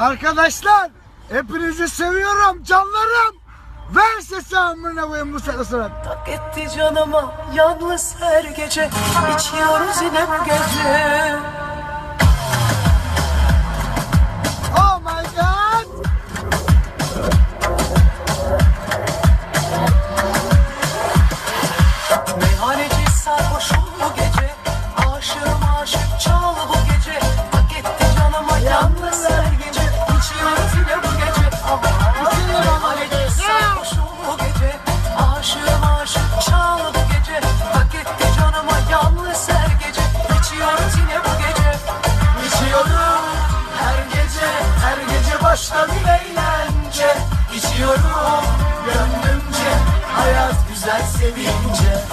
Arkadaşlar hepinizi seviyorum canlarım. Ver sesi amına koyayım bu sırasına. Tak etti canıma yalnız her gece içiyoruz yine bu başta bir eğlence İçiyorum gönlümce. Hayat güzel sevince